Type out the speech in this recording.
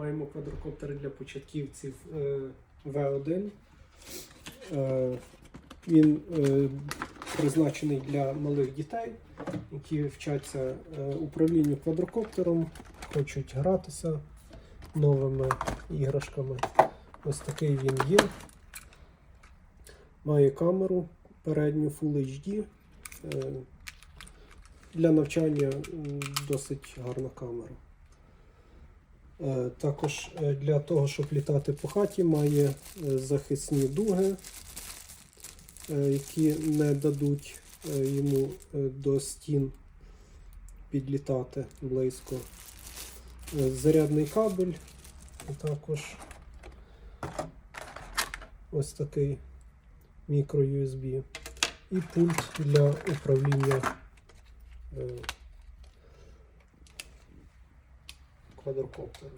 Маємо квадрокоптер для початківців е, V1. Е, Він е, призначений для малих дітей, які вчаться е, управлінню квадрокоптером, хочуть гратися новими іграшками. Ось такий він є. Має камеру передню Full HD. Е, Для навчання досить гарна камера. Е, Також е, для того, щоб літати по хаті, має е, захисні дуги, які не дадуть йому до стін підлітати близько. Зарядний кабель, і також ось такий мікро USB і пульт для управління квадрокоптером.